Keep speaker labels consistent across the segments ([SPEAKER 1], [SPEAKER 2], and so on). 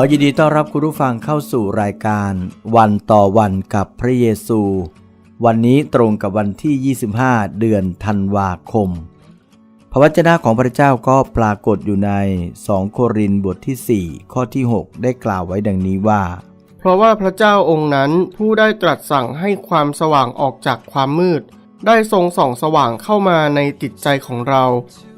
[SPEAKER 1] อยินดีต้อนรับคุณผู้ฟังเข้าสู่รายการ วันต่อวันกับพระเยซู วันนี้ตรงกับวันที่ 25 เดือนธันวาคม พระวจนะของพระเจ้าก็ปรากฏอยู่ใน 2 โครินธ์บทที่ 4 ข้อที่ 6 ได้กล่าวไว้ดังนี้ว่า
[SPEAKER 2] เพราะว่าพระเจ้าองค์นั้นผู้ได้ตรัสสั่งให้ความสว่างออกจากความมืด ได้ทรงส่องสว่างเข้ามาในจิตใจของเรา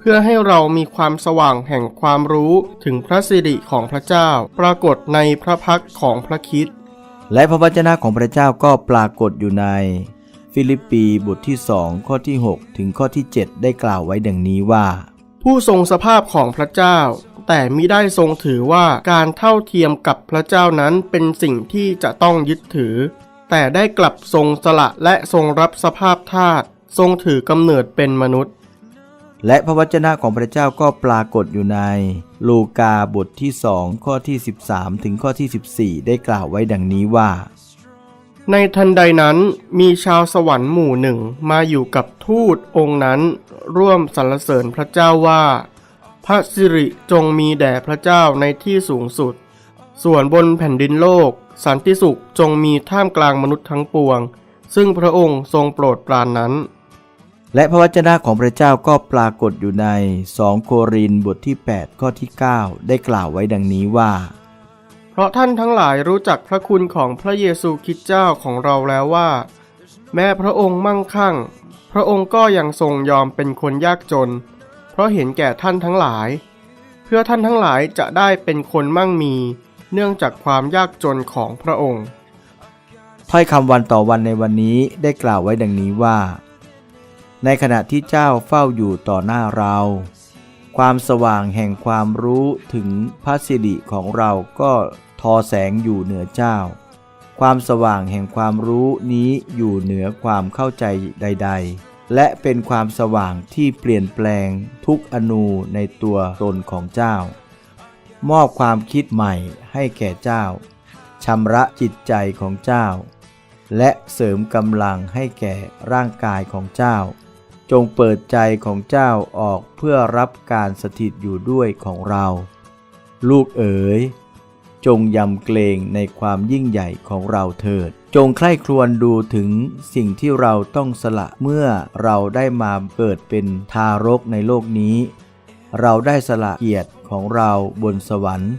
[SPEAKER 2] เพื่อให้เรามีความสว่างแห่งความรู้ถึงพระสิริของพระเจ้า ปรากฏในพระพักตร์ของพระคริด
[SPEAKER 1] และพระวจนะของพระเจ้าก็ปรากฏอยู่ใน ฟิลิปปีบทที่2ข้อที่ 6 ถึงข้อที่ 7 ได้กล่าวไว้ดังนี้ว่า
[SPEAKER 2] ผู้ทรงสภาพของพระเจ้า แต่มิได้ทรงถือว่าการเท่าเทียมกับพระเจ้านั้นเป็นสิ่งที่จะต้องยึดถือ แต่ได้กลับทรงสละและทรงรับสภาพทาสทรงถือกำเนิดเป็นมนุษย์
[SPEAKER 1] และพระวจนะของพระเจ้าก็ปรากฏอยู่ใน ลูกาบทที่2ข้อที่ 13 ถึงข้อที่ 14 ได้กล่าวไว้ดังนี้ว่า
[SPEAKER 2] ในทันใดนั้นมีชาวสวรรค์หมู่หนึ่งมาอยู่กับทูตองค์นั้น ร่วมสรรเสริญพระเจ้าว่า พระสิริจงมีแด่พระเจ้าในที่สูงสุด ส่วนบนแผ่นดินโลก สันติสุขจงมีท่ามกลางมนุษย์ทั้งปวง ซึ่งพระองค์ทรงโปรดปรานนั้น
[SPEAKER 1] และพระวจนะของพระเจ้าก็ปรากฏอยู่ใน 2 โครินธ์บทที่ 8 ข้อที่ 9 ได้กล่าวไว้ดังนี้ว่า
[SPEAKER 2] เพราะท่านทั้งหลายรู้จักพระคุณของพระเยซูคริสต์เจ้าของเราแล้วว่า แม้พระองค์มั่งคั่ง พระองค์ก็ยังทรงยอมเป็นคนยากจน เพราะเห็นแก่ท่านทั้งหลาย เพื่อท่านทั้งหลายจะได้เป็นคนมั่งมี เนื่องจากความยากจนของพระองค์
[SPEAKER 1] ถ้อยคำวันต่อวันในวันนี้ได้กล่าวไว้ดังนี้ว่า ในขณะที่เจ้าเฝ้าอยู่ต่อหน้าเรา ความสว่างแห่งความรู้ถึงพระสิริของเราก็ทอแสงอยู่เหนือเจ้า ความสว่างแห่งความรู้นี้อยู่เหนือความเข้าใจใด ๆ และเป็นความสว่างที่เปลี่ยนแปลงทุกอนูในตัวตนของเจ้า มอบความคิดใหม่ให้แก่เจ้าชำระจิตใจของเจ้า และเสริมกำลังให้แก่ร่างกายของเจ้า จงเปิดใจของเจ้าออกเพื่อรับการสถิตอยู่ด้วยของเรา ลูกเอ๋ย จงยำเกรงในความยิ่งใหญ่ของเราเถิด จงใคร่ครวญดูถึงสิ่งที่เราต้องสละเมื่อเราได้มาเกิดเป็นทารกในโลกนี้ เราได้สละเกียรติของเราบนสวรรค์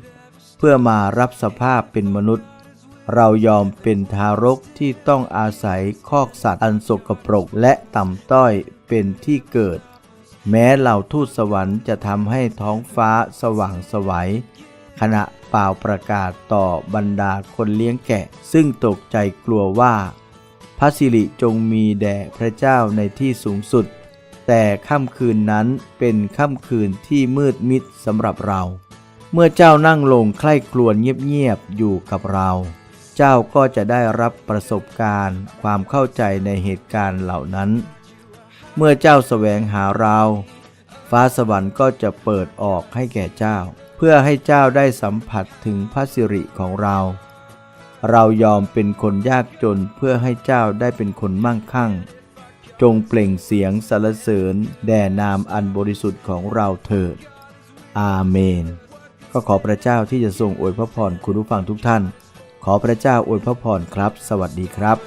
[SPEAKER 1] เพื่อมารับสภาพเป็นมนุษย์เรายอมเป็นทารกที่ต้องอาศัยคอกสัตว์อันสกปรกและต่ำต้อย เป็นที่เกิด แม้เหล่าทูตสวรรค์จะทำให้ท้องฟ้าสว่างไสวัยขณะเป่าประกาศต่อบรรดาคนเลี้ยงแกะ ซึ่งตกใจกลัวว่า พระสิริจงมีแด่พระเจ้าในที่สูงสุด แต่ค่ำคืนนั้นเป็นค่ำคืนที่มืดมิดสำหรับเรา เมื่อเจ้านั่งลงใคร่ครวญเงียบๆอยู่กับเรา เจ้าก็จะได้รับประสบการณ์ ความเข้าใจในเหตุการณ์เหล่านั้น เมื่อเจ้าแสวงหาเรา ฟ้าสวรรค์ก็จะเปิดออกให้แก่เจ้า เพื่อให้เจ้าได้สัมผัสถึงพระสิริของเรา เรายอมเป็นคนยากจนเพื่อให้เจ้าได้เป็นคนมั่งคั่ง จงเปล่งเสียงสรรเสริญแด่นามอันบริสุทธิ์ของเราเถิด อาเมน ก็ขอพระเจ้าที่จะทรงอวยพระพรคุณผู้ฟังทุกท่าน ขอพระเจ้าอวยพระพรครับ สวัสดีครับ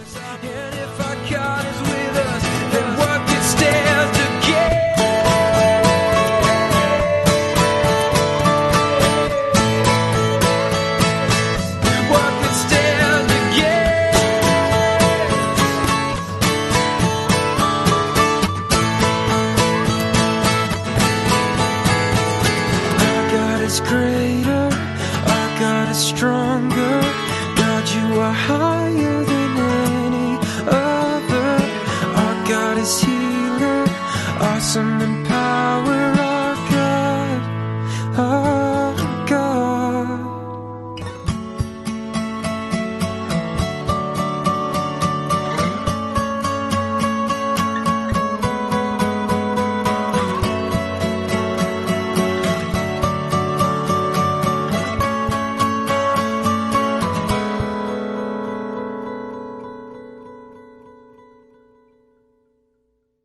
[SPEAKER 3] And